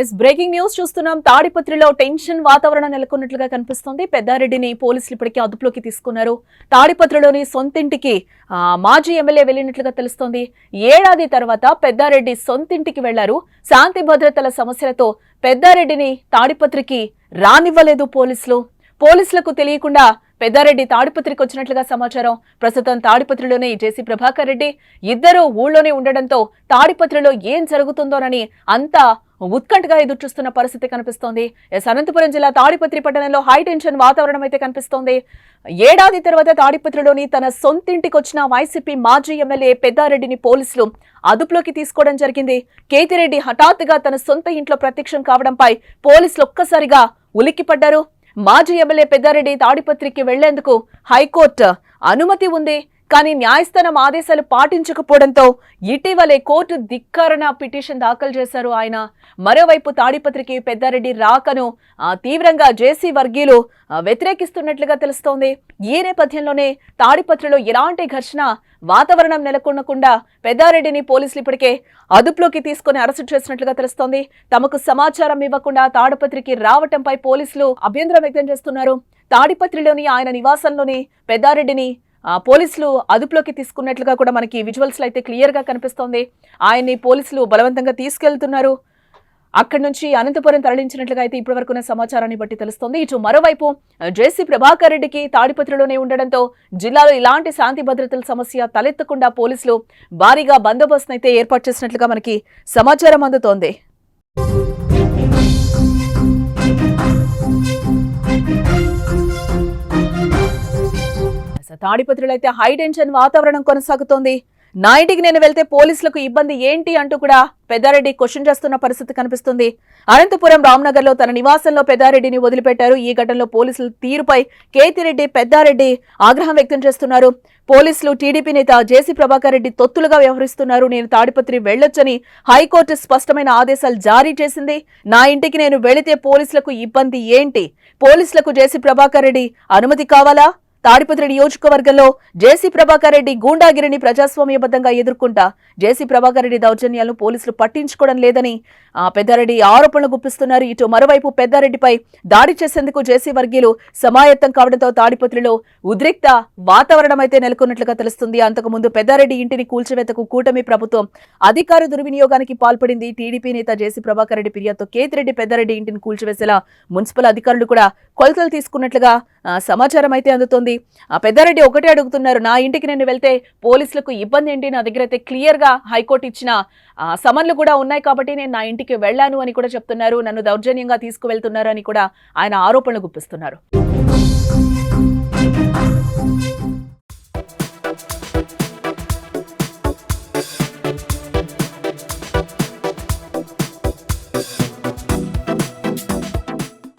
Yes breaking news చూస్తున్నాం. తాడిపత్రిలో tension వాతావరణం నెలకొన్నట్లుగా కనిపిస్తోంది. పెద్దారెడ్డిని పోలీసులు ఇప్పటికే అదుపులోకి తీసుకున్నారు. తాడిపత్రిలోని సొంతింటికి మాజీ ఎమ్మెల్యే వెళ్ళినట్లుగా తెలుస్తోంది. ఏడాది తర్వాత పెద్దారెడ్డి సొంతింటికి వెళ్ళారు. శాంతి భద్రతల సమస్యలతో పెద్దారెడ్డిని తాడిపత్రికి రానివ్వలేదు పోలీసులు. పోలీసులకు తెలియకుండా పెద్దారెడ్డి తాడిపత్రికి వచ్చినట్లుగా సమాచారం. ప్రస్తుతం తాడిపత్రిలోనే జేసీ ప్రభాకర్ రెడ్డి. ఇద్దరూ ఊళ్ళోనే ఉండడంతో తాడిపత్రిలో ఏం జరుగుతుందోనని అంతా ఉత్కంఠగా ఎదురుచూస్తున్న పరిస్థితి కనిపిస్తోంది. ఎస్ అనంతపురం జిల్లా తాడిపత్రి పట్టణంలో హైటెన్షన్ వాతావరణం అయితే కనిపిస్తోంది. ఏడాది తర్వాత తాడిపత్రిలోని తన సొంతింటికొచ్చిన వైసీపీ మాజీ ఎమ్మెల్యే పెద్దారెడ్డిని పోలీసులు అదుపులోకి తీసుకోవడం జరిగింది. కేతిరెడ్డి హఠాత్తుగా తన సొంత ఇంట్లో ప్రత్యక్షం కావడంపై పోలీసులు ఒక్కసారిగా ఉలిక్కిపడ్డారు. మాజీ ఎమ్మెల్యే పెద్దారెడ్డి తాడిపత్రికి వెళ్ళేందుకు హైకోర్టు అనుమతి ఉంది. కానీ న్యాయస్థానం ఆదేశాలు పాటించకపోవడంతో ఇటీవలే కోర్టు ధిక్కరణ పిటిషన్ దాఖలు చేశారు ఆయన. మరోవైపు తాడిపత్రికి పెద్దారెడ్డి రాకను తీవ్రంగా జేసీ వర్గీయులు వ్యతిరేకిస్తున్నట్లుగా తెలుస్తోంది. ఈ నేపథ్యంలోనే తాడిపత్రిలో ఎలాంటి ఘర్షణ వాతావరణం నెలకొనకుండా పెద్దారెడ్డిని పోలీసులు ఇప్పటికే అదుపులోకి తీసుకుని అరెస్టు చేసినట్లుగా తెలుస్తోంది. తమకు సమాచారం ఇవ్వకుండా తాడిపత్రికి రావటంపై పోలీసులు అభ్యంతరం వ్యక్తం చేస్తున్నారు. తాడిపత్రిలోని ఆయన నివాసంలోని పెద్దారెడ్డిని పోలీసులు అదుపులోకి తీసుకున్నట్లుగా కూడా మనకి విజువల్స్లో అయితే క్లియర్గా కనిపిస్తోంది. ఆయన్ని పోలీసులు బలవంతంగా తీసుకెళ్తున్నారు. అక్కడి నుంచి అనంతపురం తరలించినట్లుగా అయితే ఇప్పటివరకు ఉన్న సమాచారాన్ని బట్టి తెలుస్తోంది. ఇటు మరోవైపు జేసీ ప్రభాకర్ రెడ్డికి తాడిపత్రిలోనే ఉండడంతో జిల్లాలో ఇలాంటి శాంతి భద్రతల సమస్య తలెత్తకుండా పోలీసులు భారీగా బందోబస్తును అయితే ఏర్పాటు చేసినట్లుగా మనకి సమాచారం అందుతోంది. తాడిపత్రిలో అయితే హై టెన్షన్ వాతావరణం కొనసాగుతోంది. నా ఇంటికి నేను వెళ్తే పోలీసులకు ఇబ్బంది ఏంటి అంటూ కూడా పెద్దారెడ్డి క్వశ్చన్ చేస్తున్న పరిస్థితి కనిపిస్తుంది. అనంతపురం రామ్నగర్లో తన నివాసంలో పెద్దారెడ్డిని వదిలిపెట్టారు. ఈ ఘటనలో పోలీసుల తీరుపై కేతిరెడ్డి పెద్దారెడ్డి ఆగ్రహం వ్యక్తం చేస్తున్నారు. పోలీసులు టీడీపీ నేత జేసీ ప్రభాకర్ రెడ్డి తొత్తులుగా వ్యవహరిస్తున్నారు. నేను తాడిపత్రి వెళ్ళొచ్చని హైకోర్టు స్పష్టమైన ఆదేశాలు జారీ చేసింది. నా ఇంటికి నేను వెళితే పోలీసులకు ఇబ్బంది ఏంటి? పోలీసులకు జేసీ ప్రభాకర్ రెడ్డి అనుమతి కావాలా? తాడిపత్రి నియోజకవర్గంలో జేసీ ప్రభాకర్ రెడ్డి గూండాగిరిని ప్రజాస్వామ్యబద్ధంగా ఎదుర్కొంటా జేసీ ప్రభాకర్ రెడ్డి దౌర్జన్యాలను పోలీసులు పట్టించుకోవడం లేదని పెద్దారెడ్డి ఆరోపణలు గుప్పిస్తున్నారు. ఇటు మరోవైపు పెద్దారెడ్డిపై దాడి చేసేందుకు జేసీ వర్గీయులు సమాయత్తం కావడంతో తాడిపత్రిలో ఉద్రిక్త వాతావరణం అయితే నెలకొన్నట్లుగా తెలుస్తుంది. అంతకుముందు పెద్దారెడ్డి ఇంటిని కూల్చివేతకు కూటమి ప్రభుత్వం అధికార దుర్వినియోగానికి పాల్పడింది. టీడీపీ నేత జేసీ ప్రభాకర్ రెడ్డి ఫిర్యాదుతో కేతిరెడ్డి పెద్దారెడ్డి ఇంటిని కూల్చివేసేలా మున్సిపల్ అధికారులు కూడా కొలతలు తీసుకున్నట్లుగా సమాచారం అయితే అందుతోంది. ఆ పెద్దారెడ్డి ఒకటే అడుగుతున్నారు నా ఇంటికి నేను వెళ్తే పోలీసులకు ఇబ్బంది ఏంటి? నా దగ్గర అయితే క్లియర్గా హైకోర్టు ఇచ్చిన సమన్లు కూడా ఉన్నాయి కాబట్టి నేను నా ఇంటికి వెళ్ళాను అని కూడా చెప్తున్నారు నన్ను దౌర్జన్యంగా తీసుకువెళ్తున్నారు అని కూడా ఆయన ఆరోపణలు గుప్పిస్తున్నారు.